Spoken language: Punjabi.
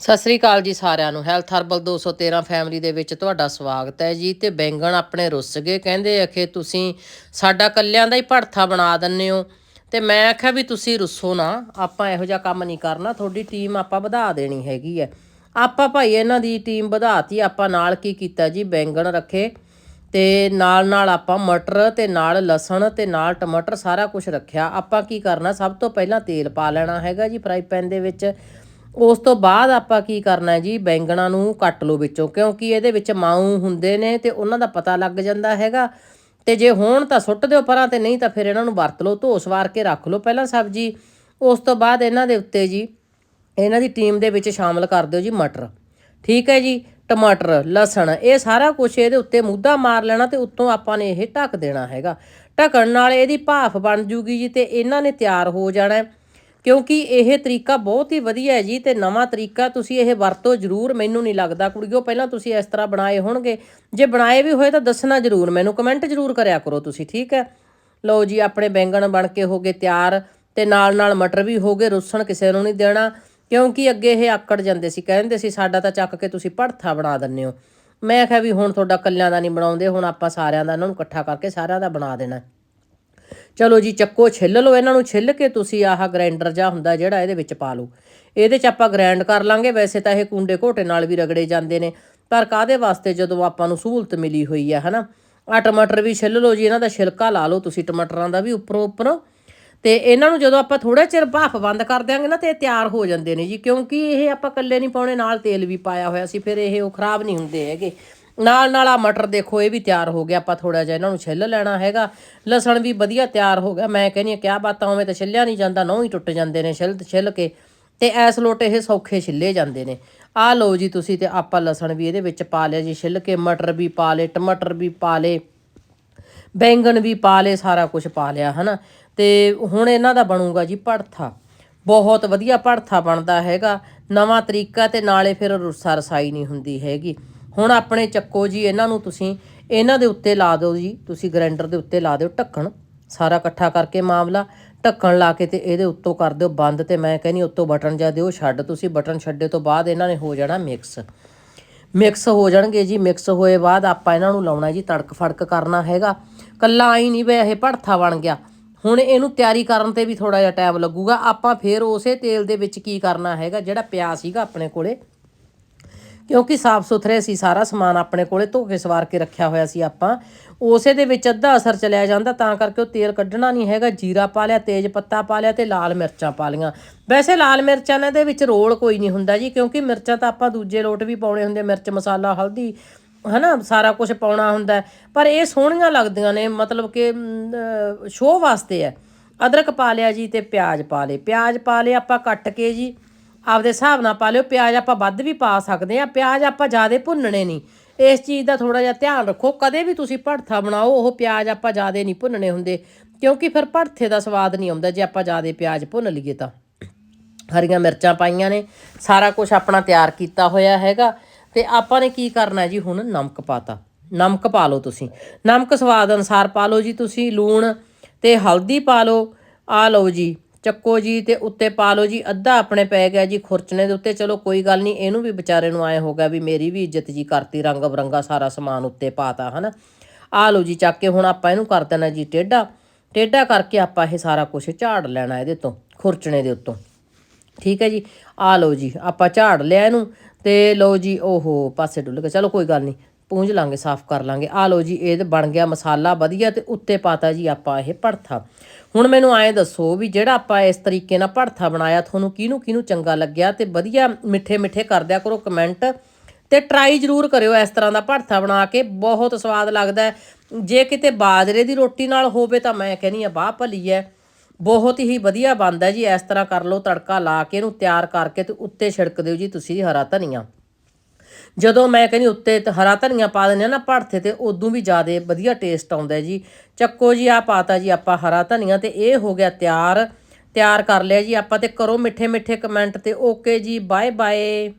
ਸਤਿ ਸ੍ਰੀ ਅਕਾਲ ਜੀ ਸਾਰਿਆਂ ਨੂੰ। ਹੈਲਥ ਹਰਬਲ 213 ਫੈਮਿਲੀ ਦੇ ਵਿੱਚ ਤੁਹਾਡਾ ਸਵਾਗਤ ਹੈ ਜੀ ਤੇ ਬੈਂਗਣ ਆਪਣੇ ਰੁੱਸ ਗਏ। ਕਹਿੰਦੇ ਅਖੇ ਤੁਸੀਂ ਸਾਡਾ ਕੱਲਿਆਂ ਦਾ ਹੀ ਭੜਥਾ ਬਣਾ ਦਿੰਨੇ ਹੋ। ਤੇ ਮੈਂ ਆਖਿਆ ਵੀ ਤੁਸੀਂ ਰੁੱਸੋ ਨਾ। ਆਪਾਂ ਇਹੋ ਜਿਹਾ ਕੰਮ ਨਹੀਂ ਕਰਨਾ। ਤੁਹਾਡੀ ਟੀਮ ਆਪਾਂ ਵਧਾ ਦੇਣੀ ਹੈਗੀ ਹੈ। ਆਪਾਂ ਭਾਈ ਇਹਨਾਂ ਦੀ ਟੀਮ ਵਧਾਤੀ। ਆਪਾਂ ਨਾਲ ਕੀ ਕੀਤਾ ਜੀ? ਬੈਂਗਣ ਰੱਖੇ ਤੇ ਨਾਲ ਨਾਲ ਆਪਾਂ ਮਟਰ ਤੇ ਨਾਲ ਲਸਣ ਤੇ ਨਾਲ ਟਮਾਟਰ ਸਾਰਾ ਕੁਝ ਰੱਖਿਆ। ਆਪਾਂ ਕੀ ਕਰਨਾ? ਸਭ ਤੋਂ ਪਹਿਲਾਂ ਤੇਲ ਪਾ ਲੈਣਾ ਹੈਗਾ ਜੀ ਫਰਾਈ ਪੈਨ ਦੇ ਵਿੱਚ। ਉਸ ਤੋਂ ਬਾਅਦ ਆਪਾਂ ਕੀ ਕਰਨਾ ਹੈ ਜੀ? ਬੈਂਗਣਾ ਨੂੰ ਕੱਟ ਲਓ ਵਿੱਚੋਂ, ਕਿਉਂਕਿ ਇਹਦੇ ਵਿੱਚ ਮਾਊ ਹੁੰਦੇ ਨੇ ਤੇ ਉਹਨਾਂ ਦਾ ਪਤਾ ਲੱਗ ਜਾਂਦਾ ਹੈਗਾ। ਤੇ ਜੇ ਹੋਣ ਤਾਂ ਸੁੱਟ ਦਿਓ ਪਰਾਂ ਤੇ ਨਹੀਂ ਤਾਂ ਫਿਰ ਇਹਨਾਂ ਨੂੰ ਵਰਤ ਲਓ, ਧੋ ਸਵਾਰ ਕੇ ਰੱਖ ਲਓ ਪਹਿਲਾਂ ਸਬਜ਼ੀ। ਉਸ ਤੋਂ ਬਾਅਦ ਇਹਨਾਂ ਦੇ ਉੱਤੇ ਜੀ, ਇਹਨਾਂ ਦੀ ਟੀਮ ਦੇ ਵਿੱਚ ਸ਼ਾਮਲ ਕਰ ਦਿਓ ਜੀ ਮਟਰ। ਠੀਕ ਹੈ ਜੀ? ਟਮਾਟਰ, ਲਸਣ, ਇਹ ਸਾਰਾ ਕੁਝ ਇਹਦੇ ਉੱਤੇ ਮੁੱਦਾ ਮਾਰ ਲੈਣਾ ਤੇ ਉੱਤੋਂ ਆਪਾਂ ਨੇ ਇਹ ਢੱਕ ਦੇਣਾ ਹੈਗਾ। ਢੱਕਣ ਨਾਲ ਇਹਦੀ ਭਾਫ ਬਣ ਜੂਗੀ ਜੀ ਤੇ ਇਹਨਾਂ ਨੇ ਤਿਆਰ ਹੋ ਜਾਣਾ ਕਿਉਂਕਿ ਇਹ ਤਰੀਕਾ ਬਹੁਤ ਹੀ ਵਧੀਆ ਹੈ ਜੀ ਤੇ ਨਵਾਂ ਤਰੀਕਾ ਤੁਸੀਂ ਇਹ ਵਰਤੋ ਜ਼ਰੂਰ ਮੈਨੂੰ ਨਹੀਂ ਲੱਗਦਾ ਕੁੜੀਓ, ਪਹਿਲਾਂ ਤੁਸੀਂ ਇਸ ਤਰ੍ਹਾਂ ਬਣਾਏ ਹੋਣਗੇ। ਜੇ ਬਣਾਏ ਵੀ ਹੋਏ ਤਾਂ ਦੱਸਣਾ ਜ਼ਰੂਰ, ਮੈਨੂੰ ਕਮੈਂਟ ਜ਼ਰੂਰ ਕਰਿਆ ਕਰੋ ਤੁਸੀਂ, ਠੀਕ ਹੈ? ਲਓ ਜੀ, ਆਪਣੇ ਬੈਂਗਣ ਬਣ ਕੇ ਹੋ ਗਏ ਤਿਆਰ ਤੇ ਨਾਲ ਨਾਲ ਮਟਰ ਵੀ ਹੋ ਗਏ, ਰੁੱਸਣ ਕਿਸੇ ਨੂੰ ਨਹੀਂ ਦੇਣਾ, ਕਿਉਂਕਿ ਅੱਗੇ ਇਹ ਆਕੜ ਜਾਂਦੇ ਸੀ, ਕਹਿੰਦੇ ਸੀ, ਸਾਡਾ ਤਾਂ ਚੱਕ ਕੇ ਤੁਸੀਂ ਭੜਥਾ ਬਣਾ ਦਿੰਦੇ ਹੋ। ਮੈਂ ਕਿਹਾ ਵੀ ਹੁਣ ਤੁਹਾਡਾ ਕੱਲਿਆਂ ਦਾ ਨਹੀਂ ਬਣਾਉਂਦੇ, ਹੁਣ ਆਪਾਂ ਸਾਰਿਆਂ ਦਾ, ਇਹਨਾਂ ਨੂੰ ਇਕੱਠਾ ਕਰਕੇ ਸਾਰਿਆਂ ਦਾ ਬਣਾ ਦੇਣਾ। ਚਲੋ ਜੀ, ਚੱਕੋ, ਛਿੱਲ ਲਓ, ਇਹਨਾਂ ਨੂੰ ਛਿੱਲ ਕੇ ਤੁਸੀਂ ਆਹ ਗ੍ਰਾਈਂਡਰ ਜਾਂ ਹੁੰਦਾ ਜਿਹੜਾ ਇਹਦੇ ਵਿੱਚ ਪਾ ਲਓ। ਇਹਦੇ 'ਚ ਆਪਾਂ ਗ੍ਰਾਈਂਡ ਕਰ ਲਾਂਗੇ, ਵੈਸੇ ਤਾਂ ਇਹ ਕੁੰਡੇ ਘੋਟੇ ਨਾਲ ਵੀ ਰਗੜੇ ਜਾਂਦੇ ਨੇ, ਪਰ ਕਾਦੇ ਵਾਸਤੇ ਜਦੋਂ ਆਪਾਂ ਨੂੰ ਸਹੂਲਤ ਮਿਲੀ ਹੋਈ ਹੈ ਹਨਾ? ਆ ਟਮਾਟਰ ਵੀ ਛਿੱਲ ਲਓ ਜੀ, ਇਹਨਾਂ ਦਾ ਛਿਲਕਾ ਲਾ ਲਓ ਤੁਸੀਂ ਟਮਾਟਰਾਂ ਦਾ ਵੀ ਉੱਪਰੋਂ ਉੱਪਰੋਂ। ਤੇ ਇਹਨਾਂ ਨੂੰ ਜਦੋਂ ਆਪਾਂ ਥੋੜਾ ਚਿਰ ਭਾਫ ਬੰਦ ਕਰ ਦਿਆਂਗੇ ਨਾ, ਤੇ ਇਹ ਤਿਆਰ ਹੋ ਜਾਂਦੇ ਨੇ ਜੀ, ਕਿਉਂਕਿ ਇਹ ਆਪਾਂ ਇਕੱਲੇ ਨਹੀਂ ਪਾਉਣੇ, ਨਾਲ ਤੇਲ ਵੀ ਪਾਇਆ ਹੋਇਆ ਸੀ, ਫਿਰ ਇਹ ਉਹ ਖਰਾਬ ਨਹੀਂ ਹੁੰਦੇ ਹੈਗੇ। ਨਾਲ ਨਾਲ ਆ ਮਟਰ ਦੇਖੋ, ਇਹ ਵੀ ਤਿਆਰ ਹੋ ਗਿਆ, ਆਪਾਂ ਥੋੜਾ ਜਿਹਾ ਇਹਨਾਂ ਨੂੰ ਛਿੱਲ ਲੈਣਾ ਹੈਗਾ। ਲਸਣ ਵੀ ਵਧੀਆ ਤਿਆਰ ਹੋ ਗਿਆ। ਮੈਂ ਕਹਿੰਦੀ ਆ ਕਿਆ ਬਾਤਾਂ ਹੋਵੇਂ ਤਾਂ ਛਿੱਲਿਆ ਨਹੀਂ ਜਾਂਦਾ, ਨਹੁੰ ਹੀ ਟੁੱਟ ਜਾਂਦੇ ਨੇ ਛਿੱਲ ਛਿੱਲ ਕੇ। ਤੇ ਐਸ ਲੋਟ ਇਹ ਸੌਖੇ ਛਿੱਲੇ ਜਾਂਦੇ ਨੇ। ਆ ਲਓ ਜੀ ਤੁਸੀਂ ਤੇ ਆਪਾਂ ਲਸਣ ਵੀ ਇਹਦੇ ਵਿੱਚ ਪਾ ਲਿਆ ਜੀ, ਛਿੱਲ ਕੇ ਮਟਰ ਵੀ ਪਾ ਲਏ, ਟਮਾਟਰ ਵੀ ਪਾ ਲਏ, ਬੈਂਗਣ ਵੀ ਪਾ ਲਏ, ਸਾਰਾ ਕੁਝ ਪਾ ਲਿਆ, ਹਨਾ। ਤੇ ਹੁਣ ਇਹਨਾਂ ਦਾ ਬਣੂਗਾ ਜੀ ਭੜਥਾ। ਬਹੁਤ ਵਧੀਆ ਭੜਥਾ ਬਣਦਾ ਹੈਗਾ। ਨਵਾਂ ਤਰੀਕਾ ਤੇ ਨਾਲੇ ਫਿਰ ਰੁੱਸਾ ਰਸਾਈ ਨਹੀਂ ਹੁੰਦੀ ਹੈਗੀ। ਹੁਣ ਆਪਣੇ ਚੱਕੋ ਜੀ, ਇਹਨਾਂ ਨੂੰ ਤੁਸੀਂ ਇਹਨਾਂ ਦੇ ਉੱਤੇ ਲਾ ਦਿਓ ਜੀ, ਤੁਸੀਂ ਗ੍ਰਾਈਂਡਰ ਦੇ ਉੱਤੇ ਲਾ ਦਿਓ ਢੱਕਣ, ਸਾਰਾ ਇਕੱਠਾ ਕਰਕੇ ਮਾਮਲਾ, ਢੱਕਣ ਲਾ ਕੇ ਤੇ ਇਹਦੇ ਉੱਤੋਂ ਕਰ ਦਿਓ ਬੰਦ ਤੇ ਮੈਂ ਕਹਿੰਨੀ ਉੱਤੋਂ ਬਟਨ ਜਾਂ ਦਿਓ, ਛੱਡ, ਤੁਸੀਂ ਬਟਨ ਛੱਡੇ ਤੋਂ ਬਾਅਦ ਇਹਨਾਂ ਨੇ ਹੋ ਜਾਣਾ ਮਿਕਸ। ਮਿਕਸ ਹੋ ਜਾਣਗੇ ਜੀ, ਮਿਕਸ ਹੋਏ ਬਾਅਦ ਆਪਾਂ ਇਹਨਾਂ ਨੂੰ ਲਾਉਣਾ ਜੀ, ਤੜਕ ਫੜਕ ਕਰਨਾ ਹੈਗਾ। ਕੱਲਾ ਆਈ ਨਹੀਂ ਵੇ ਇਹ ਭੜਥਾ ਬਣ ਗਿਆ। ਹੁਣ ਇਹਨੂੰ ਤਿਆਰੀ ਕਰਨ ਤੇ ਵੀ ਥੋੜਾ ਜਿਹਾ ਟਾਈਮ ਲੱਗੂਗਾ। ਆਪਾਂ ਫੇਰ ਉਸੇ ਤੇਲ ਦੇ ਵਿੱਚ ਕੀ ਕਰਨਾ ਹੈਗਾ, ਜਿਹੜਾ ਪਿਆ ਸੀਗਾ ਆਪਣੇ ਕੋਲੇ ਕਿਉਂਕਿ ਸਾਫ਼ ਸੁਥਰੇ ਸੀ, ਸਾਰਾ ਸਮਾਨ ਆਪਣੇ ਕੋਲੇ ਧੋ ਕੇ ਸਵਾਰ ਕੇ ਰੱਖਿਆ ਹੋਇਆ ਸੀ ਆਪਾਂ। ਉਸੇ ਦੇ ਵਿੱਚ ਅੱਧਾ ਅਸਰ ਚਲਿਆ ਜਾਂਦਾ, ਤਾਂ ਕਰਕੇ ਉਹ ਤੇਲ ਕੱਢਣਾ ਨਹੀਂ ਹੈਗਾ। ਜੀਰਾ ਪਾ ਲਿਆ, ਤੇਜ ਪੱਤਾ ਪਾ ਲਿਆ ਤੇ ਲਾਲ ਮਿਰਚਾਂ ਪਾ ਲੀਆਂ ਵੈਸੇ ਲਾਲ ਮਿਰਚਾਂ ਨੇ ਦੇ ਵਿੱਚ ਰੋਲ ਕੋਈ ਨਹੀਂ ਹੁੰਦਾ ਜੀ, ਕਿਉਂਕਿ ਮਿਰਚਾਂ ਤਾਂ ਆਪਾਂ ਦੂਜੇ ਲੋਟ ਵੀ ਪਾਉਣੇ ਹੁੰਦੇ, ਮਿਰਚ, ਮਸਾਲਾ, ਹਲਦੀ, ਹਨਾ, ਸਾਰਾ ਕੁਝ ਪਾਉਣਾ ਹੁੰਦਾ ਪਰ ਇਹ ਸੋਹਣੀਆਂ ਲੱਗਦੀਆਂ ਨੇ, ਮਤਲਬ ਕਿ ਸ਼ੋਅ ਵਾਸਤੇ ਹੈ। ਅਦਰਕ ਪਾ ਲਿਆ ਜੀ ਤੇ ਪਿਆਜ਼ ਪਾ ਲਏ। ਪਿਆਜ਼ ਪਾ ਲਏ ਆਪਾਂ ਕੱਟ ਕੇ ਜੀ। ਆਪਦੇ ਹਿਸਾਬ ਨਾਲ ਪਾ ਲਿਓ, ਪਿਆਜ਼ ਆਪਾਂ ਵੱਧ ਵੀ ਪਾ ਸਕਦੇ ਆ ਪਿਆਜ਼ ਆਪਾਂ ਜ਼ਿਆਦਾ ਭੁੰਨਣੇ ਨਹੀਂ। ਇਸ ਚੀਜ਼ ਦਾ ਥੋੜਾ ਜਿਹਾ ਧਿਆਨ ਰੱਖੋ, ਕਦੇ ਵੀ ਤੁਸੀਂ ਭੜਥਾ ਬਣਾਓ, ਉਹ ਪਿਆਜ਼ ਆਪਾਂ ਜ਼ਿਆਦਾ ਨਹੀਂ ਭੁੰਨਣੇ ਹੁੰਦੇ, ਕਿਉਂਕਿ ਫਿਰ ਭੜਥੇ ਦਾ ਸਵਾਦ ਨਹੀਂ ਆਉਂਦਾ, ਜੇ ਆਪਾਂ ਜ਼ਿਆਦਾ ਪਿਆਜ਼ ਭੁੰਨ ਲਈਏ ਤਾਂ। ਹਰੀਆਂ ਮਿਰਚਾਂ ਪਾਈਆਂ ਨੇ, ਸਾਰਾ ਕੁਝ ਆਪਣਾ ਤਿਆਰ ਕੀਤਾ ਹੋਇਆ ਹੈਗਾ, ਤੇ ਆਪਾਂ ਨੇ ਕੀ ਕਰਨਾ ਜੀ ਹੁਣ? ਨਮਕ ਪਾਤਾ। ਨਮਕ ਪਾ ਲਓ ਤੁਸੀਂ। ਨਮਕ ਸਵਾਦ ਅਨਸਾਰ ਪਾ ਲਓ ਜੀ ਤੁਸੀਂ, ਲੂਣ ਤੇ ਹਲਦੀ ਪਾ ਲਓ। ਆ ਲਓ ਜੀ ਚੱਕੋ ਜੀ ਤੇ ਉੱਤੇ ਪਾ ਲਓ ਜੀ, ਅੱਧਾ ਆਪਣੇ ਪੈ ਗਿਆ ਜੀ ਖੁਰਚਣੇ ਦੇ ਉੱਤੇ। ਚਲੋ ਕੋਈ ਗੱਲ ਨਹੀਂ, ਇਹਨੂੰ ਵੀ ਵਿਚਾਰੇ ਨੂੰ ਆਏ ਹੋਗਾ ਵੀ ਮੇਰੀ ਵੀ ਇੱਜ਼ਤ ਜੀ ਕਰਤੀ, ਰੰਗ ਬਰੰਗਾ ਸਾਰਾ ਸਮਾਨ ਉੱਤੇ ਪਾਤਾ, ਹਨਾ। ਆ ਲਓ ਜੀ, ਚੱਕ ਕੇ ਹੁਣ ਆਪਾਂ ਇਹਨੂੰ ਕਰ ਦੇਣਾ ਜੀ ਟੇਢਾ। ਟੇਢਾ ਕਰਕੇ ਆਪਾਂ ਇਹ ਸਾਰਾ ਕੁਝ ਝਾੜ ਲੈਣਾ ਇਹਦੇ ਤੋਂ, ਖੁਰਚਣੇ ਦੇ ਉੱਤੋਂ। ਠੀਕ ਹੈ ਜੀ? ਆ ਲਓ ਜੀ, ਆਪਾਂ ਝਾੜ ਲਿਆ ਇਹਨੂੰ ਤੇ ਲਓ ਜੀ, ਓਹੋ, ਪਾਸੇ ਡੁੱਲ ਗਿਆ। ਚਲੋ ਕੋਈ ਗੱਲ ਨਹੀਂ ਪੂੰਝ ਲਾਂਗੇ, ਸਾਫ਼ ਕਰ ਲਾਂਗੇ। ਆ ਲਓ ਜੀ, ਇਹ ਬਣ ਗਿਆ ਮਸਾਲਾ ਵਧੀਆ ਤੇ ਉੱਤੇ ਪਾਤਾ ਜੀ ਆਪਾਂ ਇਹ ਭੜਥਾ। ਹੁਣ ਮੈਨੂੰ ਐਂ ਦੱਸੋ ਵੀ ਜਿਹੜਾ ਆਪਾਂ ਇਸ ਤਰੀਕੇ ਨਾਲ ਭੜਥਾ ਬਣਾਇਆ, ਤੁਹਾਨੂੰ ਕਿਹਨੂੰ ਕਿਹਨੂੰ ਚੰਗਾ ਲੱਗਿਆ ਤੇ ਵਧੀਆ ਮਿੱਠੇ ਮਿੱਠੇ ਕਰ ਦਿਆ ਕਰੋ ਕਮੈਂਟ ਤੇ ਟਰਾਈ ਜ਼ਰੂਰ ਕਰਿਓ ਇਸ ਤਰ੍ਹਾਂ ਦਾ ਭੜਥਾ ਬਣਾ ਕੇ, ਬਹੁਤ ਸਵਾਦ ਲੱਗਦਾ ਜੇ ਕਿਤੇ ਬਾਜਰੇ ਦੀ ਰੋਟੀ ਨਾਲ ਹੋਵੇ ਤਾਂ ਮੈਂ ਕਹਿੰਨੀ ਆ ਬਾਹ ਭਲੀ ਹੈ। ਬਹੁਤ ਹੀ ਵਧੀਆ ਬਣਦਾ ਜੀ, ਇਸ ਤਰ੍ਹਾਂ ਕਰ ਲਓ, ਤੜਕਾ ਲਾ ਕੇ ਇਹਨੂੰ ਤਿਆਰ ਕਰਕੇ ਤੇ ਉੱਤੇ ਛਿੜਕ ਦਿਓ ਜੀ, ਤੁਸੀਂ ਹਰਾ ਧਨੀਆ। ਜਦੋਂ ਮੈਂ ਕਹਿੰਦੀ ਉੱਤੇ ਹਰਾ ਧਨੀਆ ਪਾ ਦਿੰਦੇ ਆ ਨਾ ਭੜਥੇ ਤੇ ਉਦੋਂ ਵੀ ਜ਼ਿਆਦਾ ਵਧੀਆ ਟੇਸਟ ਆਉਂਦਾ ਜੀ। ਚੱਕੋ ਜੀ ਆ ਪਾਤਾ ਜੀ ਆਪਾਂ ਹਰਾ ਧਨੀਆ ਤੇ ਇਹ ਹੋ ਗਿਆ ਤਿਆਰ। ਤਿਆਰ ਕਰ ਲਿਆ ਜੀ ਆਪਾਂ ਤੇ ਕਰੋ ਮਿੱਠੇ ਮਿੱਠੇ ਕਮੈਂਟ ਤੇ। ਓਕੇ ਜੀ ਬਾਏ ਬਾਏ